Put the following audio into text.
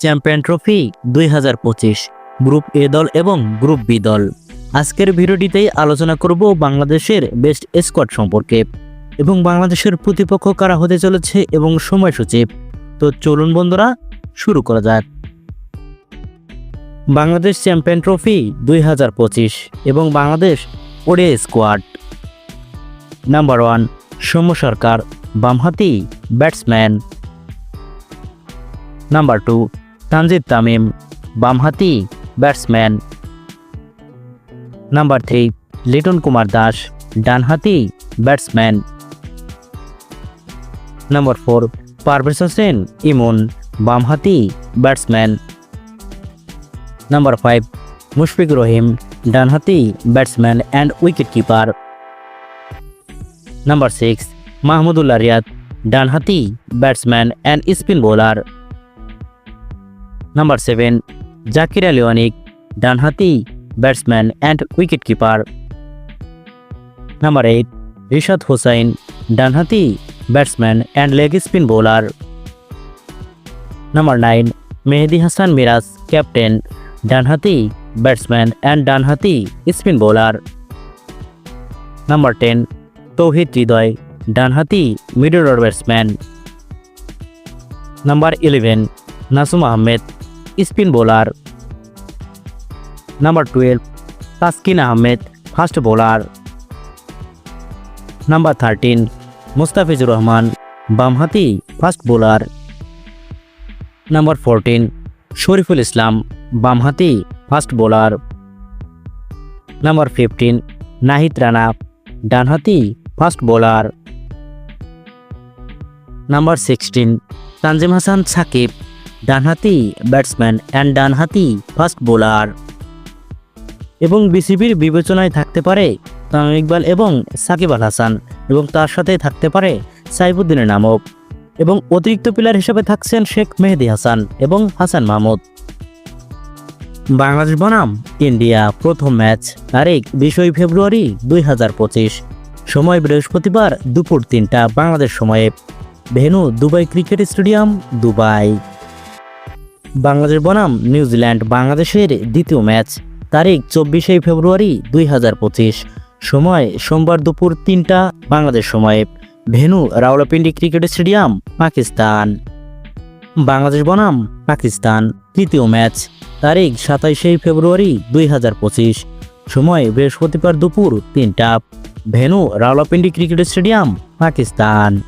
Champion trophy দুই হাজার পঁচিশ, গ্রুপ এ দল এবং গ্রুপ বি দল। আজকের ভিডিওটিতেই আলোচনা করব বাংলাদেশের বেস্ট স্কোয়াড সম্পর্কে এবং বাংলাদেশের প্রতিপক্ষ কারা হতে চলেছে এবং সময়সূচি। তো চলুন বন্ধুরা, শুরু করা যাক। বাংলাদেশ চ্যাম্পিয়ন ট্রফি দুই হাজার পঁচিশ এবং Bangladesh ODI squad. Number one, Soumya Sarkar, বামহাতি batsman. Number two Tanzid Tamim, বামহাতি batsman. Number three, Liton Kumar Das, ডানহাতি batsman. Number four, Parvez Hossain Emon, বামহাতি batsman. Number five Mushfiq Rahim, ডানহাতি batsman and wicket keeper number six, Mahmudullah Riyad, ডানহাতি batsman and spin bowler. Number seven Jaker Ali Anik ডানহাতি batsman and wicket keeper number eight Rishad Hossain ডানহাতি batsman and leg spin bowler number nine Mehedi Hasan Miraz captain ডানহাতি batsman and ডানহাতি spin bowler number ten Towhid Hridoy ডানহাতি middle batsman number eleven Nasum Ahmed spin bowler. Number twelve, Taskin Ahmed, fast bowler. Number thirteen, Mustafizur Rahman বামহাতি fast bowler. Number fourteen, Shoriful Islam বামহাতি fast bowler. Number fifteen, Nahid Rana ডানহাতি fast bowler. Number sixteen, Tanzim Hasan Sakib ডানহাতি batsman and ডানহাতি fast bowler. এবং বিসিবির বিবেচনায় থাকতে পারে তামিম ইকবাল এবং সাকিব আল হাসান এবং তার সাথে থাকতে পারে সাইফুদ্দিনের নামক এবং অতিরিক্ত প্লেয়ার হিসেবে থাকছেন শেখ মেহেদি হাসান এবং হাসান মাহমুদ। বাংলাদেশ বনাম, ইন্ডিয়া, প্রথম ম্যাচ, তারিখ বিশই ফেব্রুয়ারি দুই হাজার পঁচিশ। সময় বৃহস্পতিবার দুপুর তিনটা বাংলাদেশ সময়ে। Venue Dubai cricket stadium, Dubai. Bangladesh বনাম নিউজিল্যান্ড বাংলাদেশের দ্বিতীয় ম্যাচ। তারিখ চব্বিশে ফেব্রুয়ারি দুই হাজার পঁচিশ। সময় সোমবার দুপুর তিনটা, বাংলাদেশ সময়ে। Venue, Rawalpindi cricket stadium, Pakistan. Bangladesh বনাম, পাকিস্তান, তৃতীয় ম্যাচ। তারিখ সাতাইশে ফেব্রুয়ারি দুই হাজার পঁচিশ। সময় বৃহস্পতিবার দুপুর তিনটা। Venue, Rawalpindi cricket stadium, Pakistan.